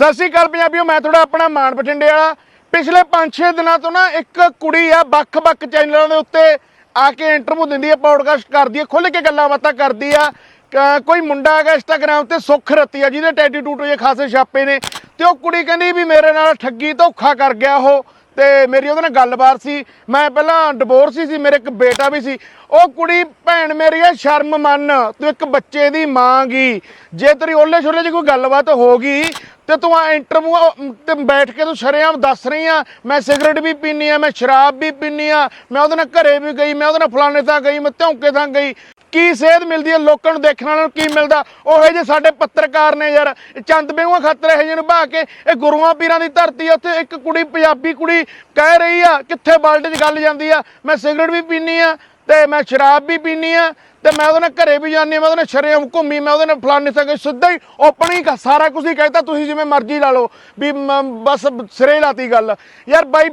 ਸਤਿ ਸ਼੍ਰੀ ਅਕਾਲ ਪੰਜਾਬੀਓ, ਮੈਂ ਤੁਹਾਡਾ ਆਪਣਾ ਮਾਨ ਬਠਿੰਡੇ ਵਾਲਾ। ਪਿਛਲੇ 5-6 ਦਿਨਾਂ ਤੋਂ ਨਾ ਇੱਕ ਕੁੜੀ ਆ, ਵੱਖ-ਵੱਖ ਚੈਨਲਾਂ ਦੇ ਉੱਤੇ ਆ ਕੇ ਇੰਟਰਵਿਊ ਦਿੰਦੀ ਆ ਪੌਡਕਾਸਟ ਕਰਦੀ ਆ, ਖੁੱਲ੍ਹ ਕੇ ਗੱਲਾਂ ਬਾਤਾਂ ਕਰਦੀ ਆ। ਕ- ਕੋਈ ਮੁੰਡਾ ਹੈਗਾ ਇੰਸਟਾਗ੍ਰਾਮ ਤੇ ਸੁੱਖ ਰੱਤੀ ਆ, ਜਿਹਦੇ ਟੈਟੂ ਟੂਟੂ ਜੇ ਖਾਸੇ ਛਾਪੇ ਨੇ। ਤੇ ਉਹ ਕੁੜੀ ਕਹਿੰਦੀ ਵੀ ਮੇਰੇ ਨਾਲ ਠੱਗੀ ਧੋਖਾ ਕਰ ਗਿਆ ਉਹ, ਤੇ ਮੇਰੀ ਉਹਦੇ ਨਾਲ ਗੱਲਬਾਤ ਸੀ। ਮੈਂ ਪਹਿਲਾਂ ਡਿਵੋਰਸ ਸੀ, ਮੇਰੇ ਇੱਕ ਬੇਟਾ ਵੀ ਸੀ। ਉਹ ਕੁੜੀ ਭੈਣ ਮੇਰੀ ਹੈ ਸ਼ਰਮ ਮੰਨ, ਤੂੰ ਇੱਕ ਬੱਚੇ ਦੀ ਮਾਂ ਗੀ। ਜੇ ਤੇਰੀ ਓਲੇ ਛੋਲੇ 'ਚ ਕੋਈ ਗੱਲਬਾਤ ਹੋ ਗਈ ਤੇ ਤੂੰ ਆ ਇੰਟਰਵਿਊ ਤੇ ਬੈਠ ਕੇ ਤੂੰ ਸ਼ਰੇਆਮ ਦੱਸ ਰਹੀ ਆ, ਮੈਂ ਸਿਗਰਟ ਵੀ ਪੀਨੀ ਆ, ਮੈਂ ਸ਼ਰਾਬ ਵੀ ਪੀਨੀ ਆ, ਮੈਂ ਉਹਦੇ ਨਾਲ ਘਰੇ ਵੀ ਗਈ, ਮੈਂ ਉਹਦੇ ਨਾਲ ਫਲਾਣੇ ਥਾਂ ਗਈ, ਮੈਂ ਧੌਂਕੇ ਥਾਂ ਗਈ। ਕੀ ਸੇਧ ਮਿਲਦੀ ਹੈ ਲੋਕਾਂ ਨੂੰ ਦੇਖਣ ਵਾਲਿਆਂ ਨੂੰ, ਕੀ ਮਿਲਦਾ? ਉਹੇ ਜੇ ਸਾਡੇ ਪੱਤਰਕਾਰ ਨੇ ਯਾਰ ਚੰਦ ਬੇਗੂਆਂ ਖਾਤਰ ਇਹ ਜਿਹੇ ਨੂੰ ਬਹਾ ਕੇ, ਇਹ ਗੁਰੂਆਂ ਪੀਰਾਂ ਦੀ ਧਰਤੀ ਆ, ਉੱਥੇ ਇੱਕ ਕੁੜੀ ਪੰਜਾਬੀ ਕੁੜੀ ਕਹਿ ਰਹੀ ਆ, ਕਿੱਥੇ ਬਲਡ 'ਚ ਗੱਲ ਜਾਂਦੀ ਆ, ਮੈਂ ਸਿਗਰਟ ਵੀ ਪੀਨੀ ਆ ਤੇ ਮੈਂ ਸ਼ਰਾਬ ਵੀ ਪੀਨੀ ਆ, ਤੇ ਮੈਂ ਉਹਦੇ ਨਾਲ ਘਰੇ ਵੀ ਜਾਂਦੀ ਹਾਂ ਮੈਂ ਉਹਦੇ ਨਾਲ ਸ਼ਰੇਮ ਘੁੰਮੀ, ਮੈਂ ਉਹਦੇ ਨਾਲ ਫਲਾਣੇ ਥਾਂ ਗਈ ਸਿੱਧਾ ਹੀ ਓਪਨ ਹੀ ਸਾਰਾ ਕੁਝ ਹੀ ਕਹਿਤਾ, ਤੁਸੀਂ ਜਿਵੇਂ ਮਰਜ਼ੀ ਲਾ ਲਓ, ਵੀ ਮ- ਬਸ ਸਿਰੇ ਲਾਤੀ ਗੱਲ। ਯਾਰ ਬਾਈ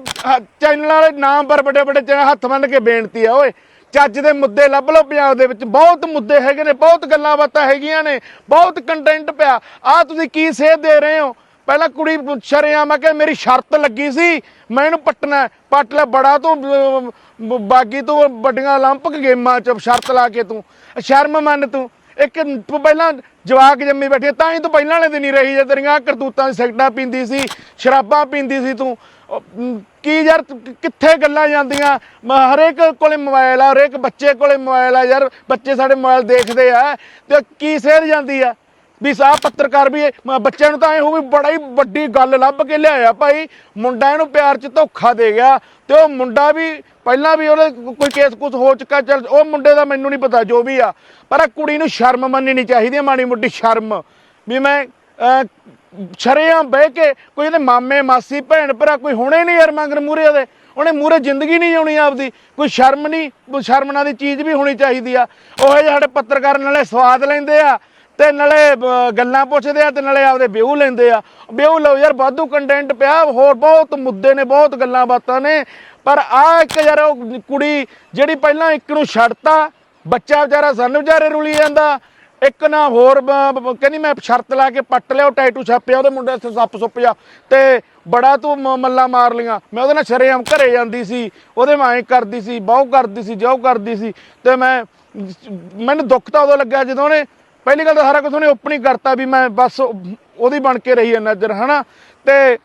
ਚੈਨਲ ਵਾਲੇ ਨਾਮ ਪਰ ਵੱਡੇ ਵੱਡੇ ਚੈਨਲ ਹੱਥ ਬੰਨ ਕੇ ਬੇਨਤੀ ਆ, ਓਏ, ਚੱਜ ਦੇ ਮੁੱਦੇ ਲੱਭ ਲਓ ਪੰਜਾਬ ਦੇ ਵਿੱਚ, ਬਹੁਤ ਮੁੱਦੇ ਹੈਗੇ ਨੇ, ਬਹੁਤ ਗੱਲਾਂ ਬਾਤਾਂ ਹੈਗੀਆਂ ਨੇ, ਬਹੁਤ ਕੰਟੈਂਟ ਪਿਆ। ਆ ਤੁਸੀਂ ਕੀ ਸੇਧ ਦੇ ਰਹੇ ਹੋ? ਪਹਿਲਾਂ ਕੁੜੀ ਸ਼ਰੇਆਮ ਆ ਕੇ ਮੇਰੀ ਸ਼ਰਤ ਲੱਗੀ ਸੀ ਮੈਂ ਇਹਨੂੰ ਪੱਟਣਾ ਪੱਟ ਲੈ, ਬੜਾ ਤੂੰ ਬਾਗੀ ਤੂੰ, ਵੱਡੀਆਂ ਲੰਪਕ ਗੇਮਾਂ ਚ ਸ਼ਰਤ ਲਾ ਕੇ ਤੂੰ। ਸ਼ਰਮ ਮੰਨ ਤੂੰ। ਇੱਕ ਤੂੰ ਪਹਿਲਾਂ ਜਵਾਕ ਜੰਮੀ ਬੈਠੇ ਤਾਂ ਹੀ ਤੂੰ ਪਹਿਲਾਂ ਵਾਲੇ ਦਿਨ ਹੀ ਰਹੀ ਜੇ ਤੇਰੀਆਂ ਕਰਤੂਤਾਂ ਦੀ ਸਿਗਟਾਂ ਪੀਂਦੀ ਸੀ, ਸ਼ਰਾਬਾਂ ਪੀਂਦੀ ਸੀ ਤੂੰ। ਕੀ ਯਾਰ ਕਿੱਥੇ ਗੱਲਾਂ ਜਾਂਦੀਆਂ? ਹਰੇਕ ਕੋਲੇ ਮੋਬਾਈਲ ਆ, ਹਰੇਕ ਬੱਚੇ ਕੋਲੇ ਮੋਬਾਈਲ ਆ ਯਾਰ। ਬੱਚੇ ਸਾਡੇ ਮੋਬਾਈਲ ਦੇਖਦੇ ਆ, ਤੇ ਕੀ ਸੇਰ ਜਾਂਦੀ ਆ? ਵੀ ਸਾਹ ਪੱਤਰਕਾਰ ਵੀ ਬੱਚਿਆਂ ਨੂੰ ਤਾਂ ਐ ਵੀ ਬੜਾ ਹੀ ਵੱਡੀ ਗੱਲ ਲੱਭ ਕੇ ਲਿਆਇਆ ਭਾਈ। ਮੁੰਡਾ ਇਹਨੂੰ ਪਿਆਰ 'ਚ ਧੋਖਾ ਦੇ ਗਿਆ ਤੇ ਉਹ ਮੁੰਡਾ ਵੀ ਪਹਿਲਾਂ ਵੀ ਉਹਦੇ ਕੋਈ ਕੇਸ ਕੁਸ ਹੋ ਚੁੱਕਾ ਚੱਲ ਉਹ ਮੁੰਡੇ ਦਾ ਮੈਨੂੰ ਨਹੀਂ ਪਤਾ ਜੋ ਵੀ ਆ। ਪਰ ਆ ਕੁੜੀ ਨੂੰ ਸ਼ਰਮ ਮੰਨਣੀ ਚਾਹੀਦੀ ਹੈ ਮਾੜੀ ਮੋਟੀ ਸ਼ਰਮ। ਵੀ ਮੈਂ ਅਹ, ਸ਼ਰੇਆਮ ਬਹਿ ਕੇ ਕੋਈ ਇਹਦੇ ਮਾਮੇ ਮਾਸੀ ਭੈਣ ਭਰਾ ਕੋਈ ਹੋਣੇ ਨਹੀਂ ਯਾਰ ਮੰਗਰ ਮੂਰੇ ਉਹਦੇ। ਉਹਨੇ ਮੂਰੇ ਜ਼ਿੰਦਗੀ ਨਹੀਂ ਜਿਉਣੀ ਆਪਦੀ। ਕੋਈ ਸ਼ਰਮ ਨਹੀਂ ਸ਼ਰਮ ਨਾਲ ਦੀ ਚੀਜ਼ ਵੀ ਹੋਣੀ ਚਾਹੀਦੀ ਆ। ਉਹ ਜਿਹੇ ਸਾਡੇ ਪੱਤਰਕਾਰ ਨਾਲੇ ਸਵਾਦ ਲੈਂਦੇ ਆ। ਤੇ ਨਾਲੇ ਗੱਲਾਂ ਪੁੱਛਦੇ ਆ ਤੇ ਨਾਲੇ ਆਪਦੇ ਵਿਊ ਲੈਂਦੇ ਆ। ਵਿਊ ਲਓ ਯਾਰ, ਵਾਧੂ ਕੰਟੈਂਟ ਪਿਆ, ਹੋਰ ਬਹੁਤ ਮੁੱਦੇ ਨੇ, ਬਹੁਤ ਗੱਲਾਂ ਬਾਤਾਂ ਨੇ। ਪਰ ਆ ਇੱਕ ਯਾਰ, ਉਹ ਕੁੜੀ ਜਿਹੜੀ ਪਹਿਲਾਂ ਇੱਕ ਨੂੰ ਛੱਡਤਾ, ਬੱਚਾ ਵਿਚਾਰਾ ਸਾਨੂੰ ਵਿਚਾਰੇ ਰੁਲੀ ਜਾਂਦਾ। ਇੱਕ ਨਾ ਹੋਰ ਕਹਿੰਦੀ ਮੈਂ ਸ਼ਰਤ ਲਾ ਕੇ ਪੱਟ ਲਿਆ, ਉਹ ਟੈਟੂ ਛਾਪਿਆ, ਉਹਦੇ ਮੁੰਡੇ ਤੇ ਸੱਪ ਸੁੱਪ ਜਾ ਤੇ ਬੜਾ ਤੂੰ ਮ- ਮੱਲਾ ਮਾਰ ਲੀਆਂ ਮੈਂ ਉਹਦੇ ਨਾਲ ਸ਼ਰੇਆਮ ਘਰੇ ਜਾਂਦੀ ਸੀ, ਉਹਦੇ ਮੈਂ ਐਂ ਕਰਦੀ ਸੀ ਬਹੁ ਕਰਦੀ ਸੀ ਜੋ ਕਰਦੀ ਸੀ। ਤੇ ਮੈਂ, ਮੈਨੂੰ ਦੁੱਖ ਤਾਂ ਉਦੋਂ ਲੱਗਿਆ ਜਦੋਂ ਉਹਨੇ ਪਹਿਲੀ ਗੱਲ ਤਾਂ ਸਾਰਾ ਕੁਝ ਉਹਨੇ ਓਪਨ ਹੀ ਕਰਤਾ ਵੀ ਮੈਂ ਬਸ ਉਹਦੀ ਬਣ ਕੇ ਰਹੀ ਹੈ ਨਜ਼ਰ, ਹਨਾ? ਤੇ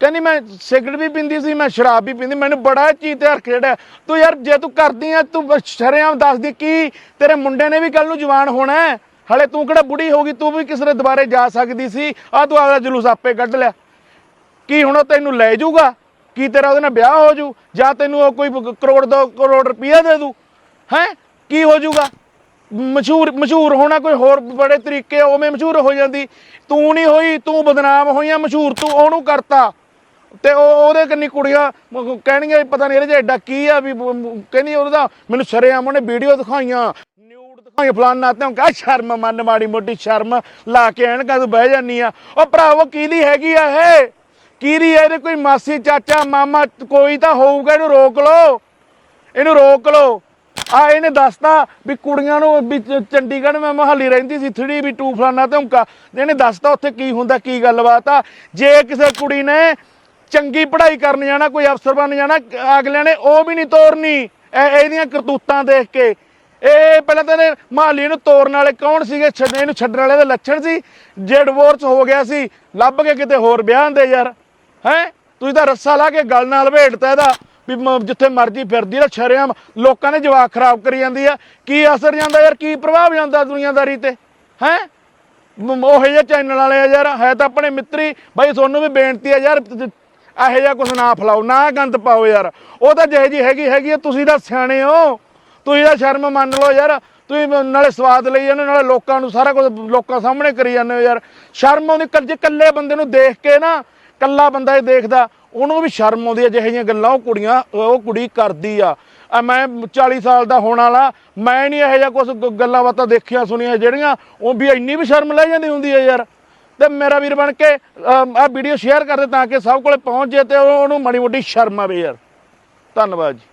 ਕਹਿੰਦੀ ਮੈਂ ਸਿਗਰਟ ਵੀ ਪੀਂਦੀ ਸੀ, ਮੈਂ ਸ਼ਰਾਬ ਵੀ ਪੀਂਦੀ, ਮੈਨੂੰ ਬੜਾ ਚੀਜ਼ ਤੇ ਹਰਖ ਜਿਹੜਾ ਤੂੰ ਯਾਰ, ਜੇ ਤੂੰ ਕਰਦੀ ਆ ਤੂੰ ਬਸ ਸ਼ਰੇਆਮ ਦੱਸਦੀ ਕੀ ਤੇਰੇ ਮੁੰਡੇ ਨੇ ਵੀ ਕੱਲ ਨੂੰ ਜਵਾਨ ਹੋਣਾ ਹੈ। ਹਲੇ ਤੂੰ ਕਿਹੜਾ ਬੁੜੀ ਹੋਗੀ ਤੂੰ ਵੀ ਕਿਸੇ ਦੇ ਦੁਬਾਰੇ ਜਾ ਸਕਦੀ ਸੀ। ਆ ਤੂੰ ਆਪਦਾ ਜਲੂਸ ਆਪੇ ਕੱਢ ਲਿਆ। ਕੀ ਹੁਣ ਉਹ ਤੈਨੂੰ ਲੈ ਜਾਊਗਾ? ਕੀ ਤੇਰਾ ਉਹਦੇ ਨਾਲ ਵਿਆਹ ਹੋ ਜੂ ਜਾਂ ਤੈਨੂੰ ਉਹ ਕੋਈ ਕਰੋੜ ਦੋ ਕਰੋੜ ਰੁਪਈਆ ਦੇ ਦੂ? ਹੈ? ਕੀ ਹੋ ਜਾਊਗਾ? ਮਸ਼ਹੂਰ ਮਸ਼ਹੂਰ ਹੋਣਾ ਕੋਈ ਹੋਰ ਬੜੇ ਤਰੀਕੇ ਉਵੇਂ ਮਸ਼ਹੂਰ ਹੋ ਜਾਂਦੀ। ਤੂੰ ਨਹੀਂ ਹੋਈ, ਤੂੰ ਬਦਨਾਮ ਹੋਈਆਂ ਮਸ਼ਹੂਰ ਤੂੰ ਉਹਨੂੰ ਕਰਤਾ। ਤੇ ਉਹ ਉਹਦੇ ਕੰਨੀ ਕੁੜੀਆਂ ਮ- ਕਹਿਣਗੀਆਂ ਵੀ ਪਤਾ ਨਹੀਂ ਇਹਦੇ 'ਚ ਐਡਾ ਕੀ ਆ ਵੀ ਕਹਿੰਦੀ ਉਹਦਾ ਮੈਨੂੰ ਸ਼ਰੇਆਮ ਉਹਨੇ ਵੀਡੀਓ ਦਿਖਾਈਆਂ ਨਿਊਡ ਦਿਖਾਈਆਂ, ਫਲਾਨਾ ਤੇ ਕਾ ਸ਼ਰਮ ਮੰਨ ਮਾੜੀ ਮੋਟੀ ਸ਼ਰਮ ਲਾ ਕੇ ਐਨਕਾਂ ਤੂੰ ਬਹਿ ਜਾਨੀ ਆ। ਉਹ ਭਰਾਵੋ ਕਿਹਦੀ ਹੈਗੀ ਆ ਇਹ? ਕਿਹਦੀ ਆ ਇਹਦੇ ਕੋਈ ਮਾਸੀ, ਚਾਚਾ, ਮਾਮਾ, ਕੋਈ ਤਾਂ ਹੋਊਗਾ, ਇਹਨੂੰ ਰੋਕ ਲਓ। ਇਹਨੂੰ ਰੋਕ ਲਓ। ਆ ਇਹਨੇ ਦੱਸਤਾ ਵੀ ਕੁੜੀਆਂ ਨੂੰ ਵੀ ਚ- ਚੰਡੀਗੜ੍ਹ ਮੈਂ ਮਹਾਲੀ ਰਹਿੰਦੀ ਸੀ 3 ਵੀ 2 ਫਲਾਨਾ ਧਮਕਾ ਇਹਨੇ ਦੱਸਤਾ ਉੱਥੇ ਕੀ ਹੁੰਦਾ, ਕੀ ਗੱਲਬਾਤ ਆ। ਜੇ ਕਿਸੇ ਕੁੜੀ ਨੇ ਚੰਗੀ ਪੜ੍ਹਾਈ ਕਰਨ ਜਾਣਾ, ਕੋਈ ਅਫਸਰ ਬਣ ਜਾਣਾ, ਅਗਲਿਆਂ ਨੇ ਉਹ ਵੀ ਨਹੀਂ ਤੋਰਨੀ। ਇਹ ਇਹਦੀਆਂ ਕਰਤੂਤਾਂ ਦੇਖ ਕੇ। ਇਹ ਪਹਿਲਾਂ ਤਾਂ ਇਹਨੇ ਮਹਾਲੀ ਨੂੰ ਤੋਰਨ ਵਾਲੇ ਕੌਣ ਸੀਗੇ? ਛੱਡ, ਇਹਨੂੰ ਛੱਡਣ ਵਾਲੇ ਦੇ ਲੱਛਣ ਸੀ। ਜੇ ਡਿਵੋਰਸ ਹੋ ਗਿਆ ਸੀ, ਲੱਭ ਕੇ ਕਿਤੇ ਹੋਰ ਵਿਆਹ ਦੇ ਯਾਰ। ਹੈ? ਤੁਸੀਂ ਤਾਂ ਰੱਸਾ ਲਾ ਕੇ ਗਲ ਨਾਲ ਭੇਟਤਾ ਇਹਦਾ। ਵੀ ਮ- ਜਿੱਥੇ ਮਰਜ਼ੀ ਫਿਰਦੀ ਆ ਸ਼ਰੇਆਮ ਲੋਕਾਂ ਨੇ ਜਵਾਕ ਖਰਾਬ ਕਰੀ ਜਾਂਦੀ ਆ। ਕੀ ਅਸਰ ਜਾਂਦਾ ਯਾਰ ਕੀ ਪ੍ਰਭਾਵ ਜਾਂਦਾ ਦੁਨੀਆਦਾਰੀ ਤੇ? ਹੈ? ਉਹ ਜਿਹੇ ਚੈਨਲ ਵਾਲੇ ਆ ਯਾਰ ਹੈ ਤਾਂ ਆਪਣੇ ਮਿੱਤਰੀ। ਬਾਈ ਤੁਹਾਨੂੰ ਵੀ ਬੇਨਤੀ ਆ ਯਾਰ ਤ- ਇਹੋ ਜਿਹਾ ਕੁਝ ਨਾ ਫਲਾਓ ਨਾ ਗੰਦ ਪਾਓ ਯਾਰ। ਉਹ ਤਾਂ ਜਿਹੇ ਜੀ ਹੈਗੀ ਹੈਗੀ ਆ, ਤੁਸੀਂ ਤਾਂ ਸਿਆਣੇ ਹੋ। ਤੁਸੀਂ ਤਾਂ ਸ਼ਰਮ ਮੰਨ ਲਓ ਯਾਰ। ਤੁਸੀਂ ਨਾਲੇ ਸਵਾਦ ਲਈ ਜਾਂਦੇ ਹੋ, ਨਾਲੇ ਲੋਕਾਂ ਨੂੰ ਸਾਰਾ ਕੁਝ ਲੋਕਾਂ ਸਾਹਮਣੇ ਕਰੀ ਜਾਂਦੇ ਹੋ ਯਾਰ। ਸ਼ਰਮ ਆਉਂਦੀ ਕੱਲ ਜੇ ਇਕੱਲੇ ਬੰਦੇ ਨੂੰ ਦੇਖ ਕੇ ਨਾ ਕੱਲਾ ਬੰਦਾ ਇਹ ਦੇਖਦਾ ਉਹਨੂੰ ਵੀ ਸ਼ਰਮ ਆਉਂਦੀ ਹੈ ਜਿਹੇ ਜਿਹੀਆਂ ਗੱਲਾਂ ਉਹ ਕੁੜੀਆਂ, ਉਹ ਕੁੜੀ ਕਰਦੀ ਆ। ਆ ਮੈਂ 40 ਸਾਲ ਦਾ ਹੋਣ ਵਾਲਾ, ਮੈਂ ਨਹੀਂ ਇਹੋ ਜਿਹਾ ਕੁਝ ਗੱਲਾਂ ਬਾਤਾਂ ਦੇਖੀਆਂ, ਸੁਣੀਆਂ ਜਿਹੜੀਆਂ, ਉਹ ਵੀ ਇੰਨੀ ਵੀ ਸ਼ਰਮ ਲੈ ਜਾਂਦੀ ਹੁੰਦੀ ਹੈ ਯਾਰ। ਤੇ ਮੇਰਾ ਵੀਰ ਬਣ ਕੇ ਆ ਵੀਡੀਓ ਸ਼ੇਅਰ ਕਰ ਦੇ ਤਾਂ ਕਿ ਸਭ ਕੋਲੇ ਪਹੁੰਚ ਜੇ ਤੇ ਉਹਨੂੰ ਮਾੜੀ ਮੋਟੀ ਸ਼ਰਮ ਆਵੇ ਯਾਰ। ਧੰਨਵਾਦ ਜੀ।